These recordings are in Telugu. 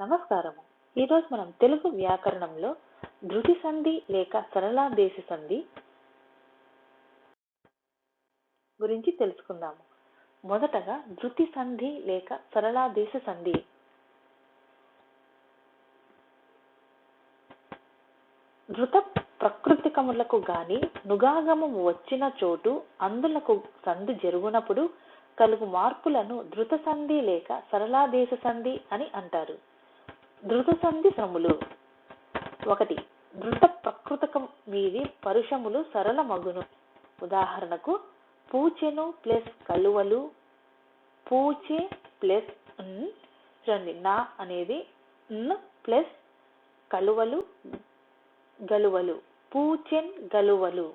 నమస్కారము. ఈరోజు మనం తెలుగు వ్యాకరణంలో ధృతి సంధి లేక సరళాదేశ సంధి గురించి తెలుసుకుందాము. మొదటగా ధృతి సంధి లేక సరళాదేశ సంధి. ధృత ప్రకృతికములకు గాని నుగాగమము వచ్చిన చోటు అందులకు సంధి జరుగునప్పుడు కలుగు మార్పులను ధృత సంధి లేక సరళాదేశ సంధి అని అంటారు. ధృత సంధి శ్రములు ఒకటి ధృత ప్రకృతకం మీది పరుషములు సరళ మగును ఉదాహరణకు పూచెను ప్లస్ కలువలు పూచే ప్లస్ చూడండి నా అనేది ప్లస్ కలువలు గలువలు పూచెన్ గలువలు.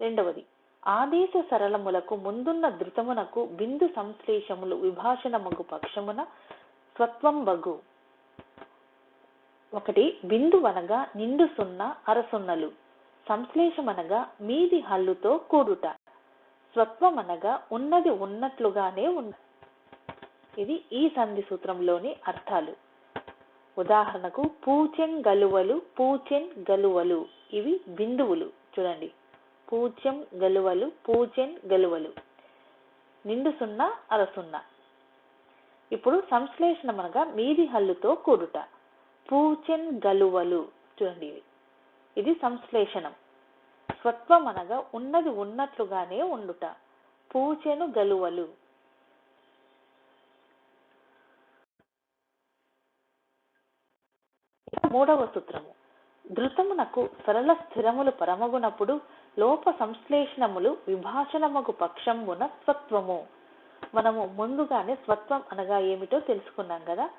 రెండవది ఆదేశ సరళములకు ముందున్న ధృతమునకు బిందు సంశ్లేషములు విభాషణమగు పక్షమున స్వత్వం బగు ఒకటి బిందు అనగా నిండు సున్న అరసున్నలు సంశ్లేషమనగా మీది హల్లుతో కూడుట. స్వత్వం అనగా ఉన్నది ఉన్నట్లుగానే ఉన్న. ఇది ఈ సంధి సూత్రంలోని అర్థాలు. ఉదాహరణకు పూచెన్ గలువలు పూచెన్ గలువలు. ఇవి బిందువులు. చూడండి. పూజ్యం గలువలు పూజెన్ గలువలు. నిండు సున్నా అరసున్నా ఇప్పుడు సంశ్లేషణం అనగా మీది హల్లుతో కూడుట. పూచెన్ గలువలు. చూడండి ఇవి ఇది సంశ్లేషణం. స్వత్వం అనగా ఉన్నది ఉన్నట్లుగానే ఉండుట. పూచెను గలువలు. మూడవ సూత్రము. ధృతమునకు సరళ స్థిరములు పరమగునప్పుడు లోప సంశ్లేషణములు విభాషణముకు పక్షమున స్వత్వము. మనము ముందుగానే స్వత్వం అనగా ఏమిటో తెలుసుకున్నాం కదా.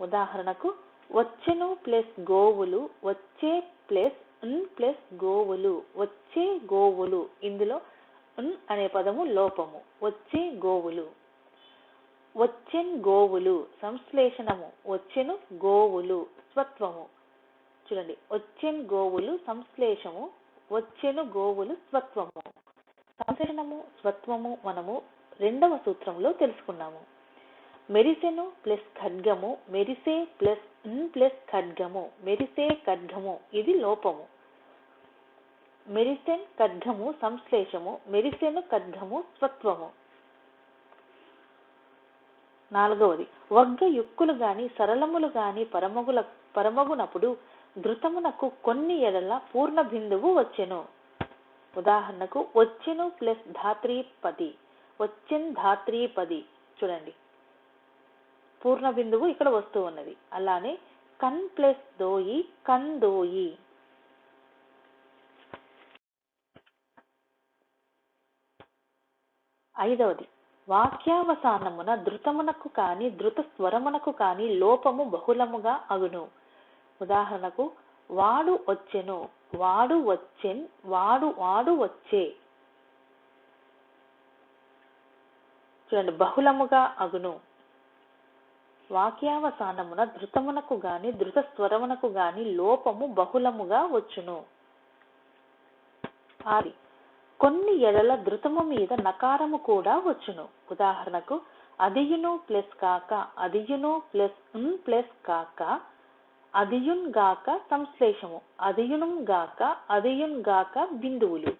ఉదాహరణకు వచ్చెను ప్లస్ గోవులు వచ్చే ప్లస్ ఉన్ ప్లస్ గోవులు వచ్చే గోవులు ఇందులో ఉన్ అనే పదము లోపము వచ్చే గోవులు. వచ్చెన్ గోవులు సంశ్లేషణము వచ్చెను గోవులు స్వత్వము. చూడండి వచ్చెన్ గోవులు సంశ్లేషము వచ్చెను గోవులు స్వత్వము. సంశ్లేషణము స్వత్వము మనము రెండవ సూత్రంలో తెలుసుకున్నాము. మెరిసెను ప్లస్ ఖడ్గము మెరిసే ప్లస్ ఇన్ ప్లస్ ఖడ్గము మెరిసే ఖడ్గము ఇది లోపము. మెరిసెన్ ఖడ్గము సంశ్లేషము మెరిసెను ఖడ్గము స్వత్వము. నాలుగవది వర్గ యుక్కులు గాని సరళములు గాని పరమగుల పరమగునప్పుడు ధృతమునకు కొన్ని ఎడల పూర్ణ బిందువు వచ్చెను. ఉదాహరణకు వచ్చెను ప్లస్ ధాత్రీపది వచ్చెన్ ధాత్రీపది. చూడండి. పూర్ణ బిందువు ఇక్కడ వస్తూ ఉన్నది. అలానే కన్ ప్లస్ దోయి కన్ దోయి. ఐదవది. వాక్యావసానమున ధృతమునకు కాని ధృత స్వరమునకు కాని లోపము బహుళముగా అగును. ఉదాహరణకు వాడు వచ్చెను వాడు వచ్చెన్ వాడు వాడు వచ్చే. చూడండి బహుళముగా అగును. వాక్యావసానమున ధృతమునకు గాని ధృత స్వరమునకు గాని లోపము బహుళముగా వచ్చును. ఆరి కొన్ని ఎడల ధృతము మీద నకారము కూడా వచ్చును. ఉదాహరణకు అదియును ప్లస్ కాక అదియును ప్లస్ ప్లస్ కాక అదియున్ గాక సంశ్లేషము అదియునం గాక అదియున్ గాక బిందువులు.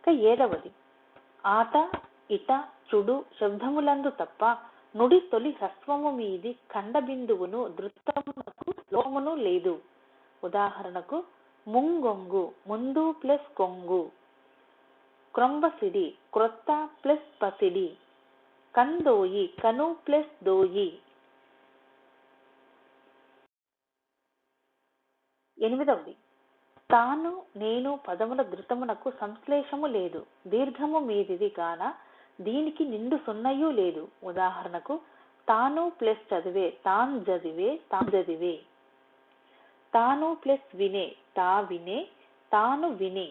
ఇక ఏడవది ఆట ఇట చుడు శబ్దములందు తప్ప నుడి తొలి హ్రస్వము మీది ఖండ బిందువును దృత్తమునకు లోమును లేదు. ఉదాహరణకు ముంగొంగు ముందు ప్లస్ కొంగు. క్రొంబసిడి క్రొత్త ప్లస్ పసిడి. కందోయి కను ప్లస్ దోయి. ఎనిమిదవది. తాను నేను పదముల ధృతమునకు సంశ్లేషము లేదు. దీర్ఘము మీదిది కాన దీనికి నిండు సున్నయు లేదు. ఉదాహరణకు తాను ప్లస్ చదివే తాన్ చదివే తాన్ చదివే తాను ప్లస్ వినే తా వినే తాను వినే.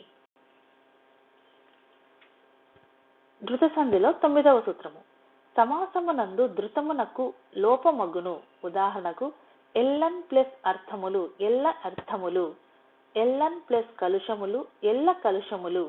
ధృత సంధిలో తొమ్మిదవ సూత్రము. సమాసమునందు ధృతమునకు లోపమగును. ఉదాహరణకు ఎల్లన్ ప్లస్ అర్థములు ఎల్ల అర్థములు ఎల్లన్ ప్లస్ కలుషములు ఎల్ల కలుషములు.